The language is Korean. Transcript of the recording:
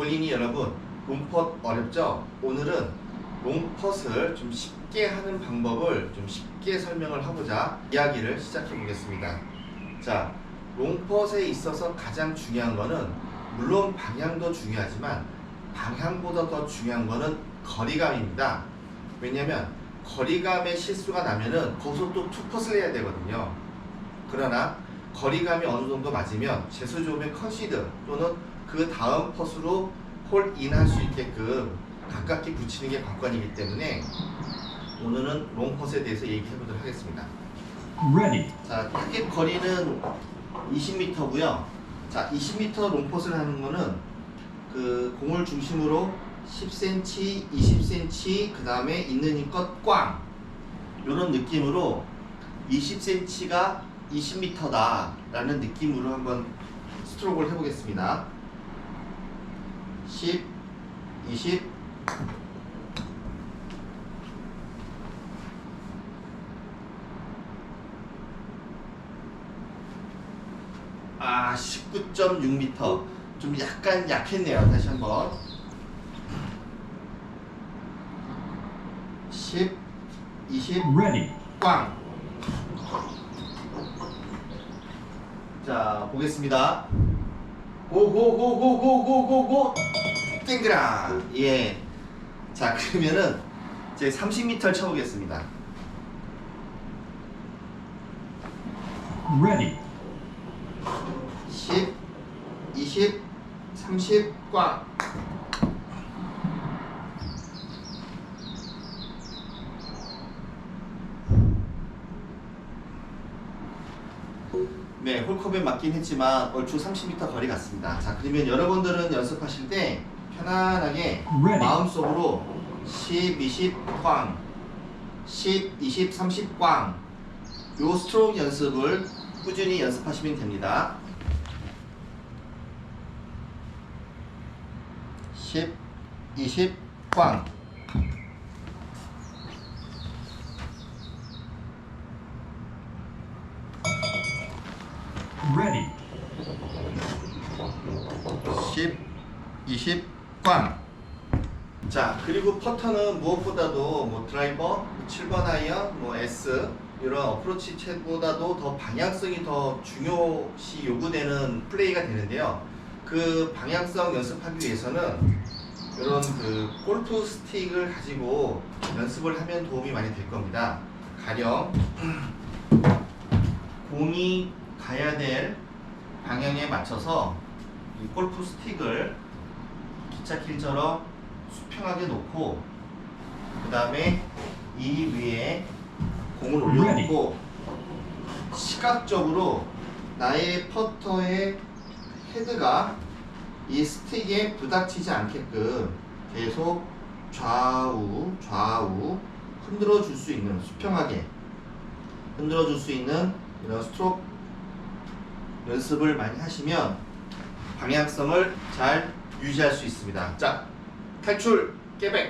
본인이 여러분 롱펫 어렵죠? 오늘은 롱펫을 좀 쉽게 하는 방법을 좀 쉽게 설명을 하고자 이야기를 시작해 보겠습니다. 자, 롱펫에 있어서 가장 중요한 거는 물론 방향도 중요하지만 방향보다 더 중요한 거는 거리감입니다. 왜냐면 거리감에 실수가 나면은 거기서 또 투펫을 해야 되거든요. 그러나 거리감이 어느 정도 맞으면 재수 좋으면 컨시드 또는 그 다음 퍼스로 홀인 할 수 있게끔 가깝게 붙이는 게 관건이기 때문에 오늘은 롱 퍼스에 대해서 얘기해 보도록 하겠습니다. Ready. 자, 타겟 거리는 20m고요. 자, 20m 롱퍼스를 하는 거는 그 공을 중심으로 10cm, 20cm, 그 다음에 있는 힘껏 꽝 이런 느낌으로 20cm가 20m다 라는 느낌으로 한번 스트로크를 해보겠습니다. 10, 20, 아 19.6m 좀 약간 약했네요 다시 한번 10 20 Ready. 꽝! 자 보겠습니다. 고고고고고고고고. 땡그라 예 자 그러면은 이제 30m를 쳐 보겠습니다. Ready. 10, 20, 30, 꽝. 네, 홀컵에 맞긴 했지만 얼추 30m 거리 같습니다. 자, 그러면 여러분들은 연습하실 때 편안하게. 마음속으로 10, 20, 꽝, 10, 20, 30, 꽝. 요 스트로크 연습을 꾸준히 연습하시면 됩니다. 10, 20, 꽝. Ready. 10, 20, 꽝. 자, 그리고 퍼터는 무엇보다도 뭐 드라이버, 7번 아이언, 뭐 S 이런 어프로치 채보다도 더 방향성이 더 중요시 요구되는 플레이가 되는데요. 그 방향성 연습하기 위해서는 이런 그 골프 스틱을 가지고 연습을 하면 도움이 많이 될 겁니다. 가령 공이 가야 될 방향에 맞춰서 이 골프 스틱을 기차길처럼 수평하게 놓고 그 다음에 이 위에 공을 올려놓고 시각적으로 나의 퍼터의 헤드가 이 스틱에 부닥치지 않게끔 계속 좌우 좌우 흔들어 줄 수 있는 수평하게 흔들어 줄 수 있는 이런 스트로크 연습을 많이 하시면 방향성을 잘 유지할 수 있습니다. 자, 탈출 깨백.